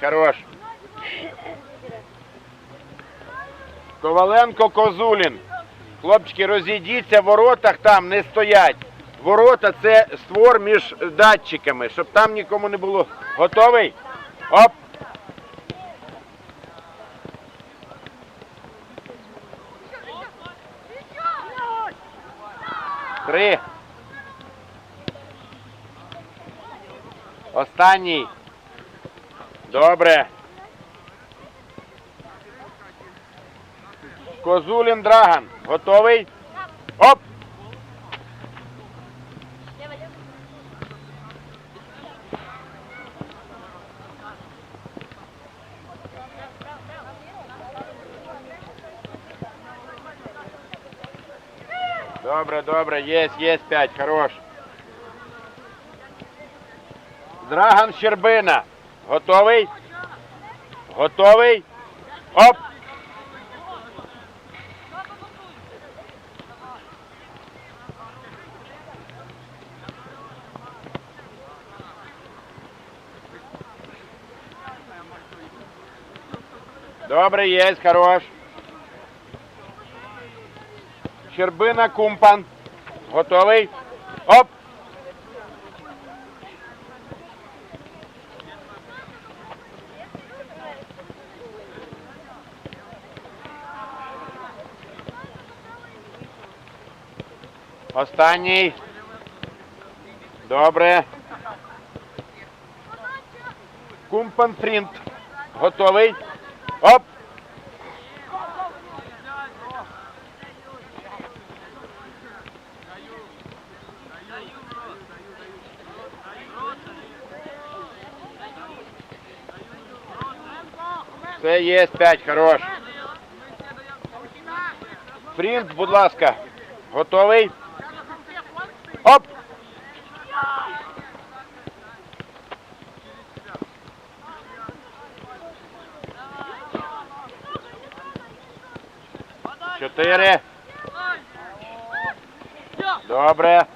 Хорош. Коваленко Козулін. Хлопчики, розійдіться, в воротах там не стоять. Ворота це створ між датчиками, щоб там нікому не було. Готовий? Оп! Три. Останній. Добре. Козулін Драган. Готовий? Оп! Добре, добре, єсть, єсть п'ять, хорош. Драган Щербина. Готовий? Готовий? Оп! Добре, єсть, хорош. Щербина Кумпан. Готовий? Оп! Останній. Добре. Кумпан Фрінт. Готовий? Оп! Це є 5, хорош. Фрінт, будь ласка. Готовий? Оп! Чотири. Добре.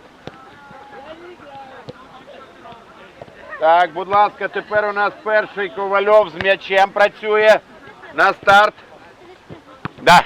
Так, будь ласка, тепер у нас перший Ковальов з м'ячем працює. На старт. Да.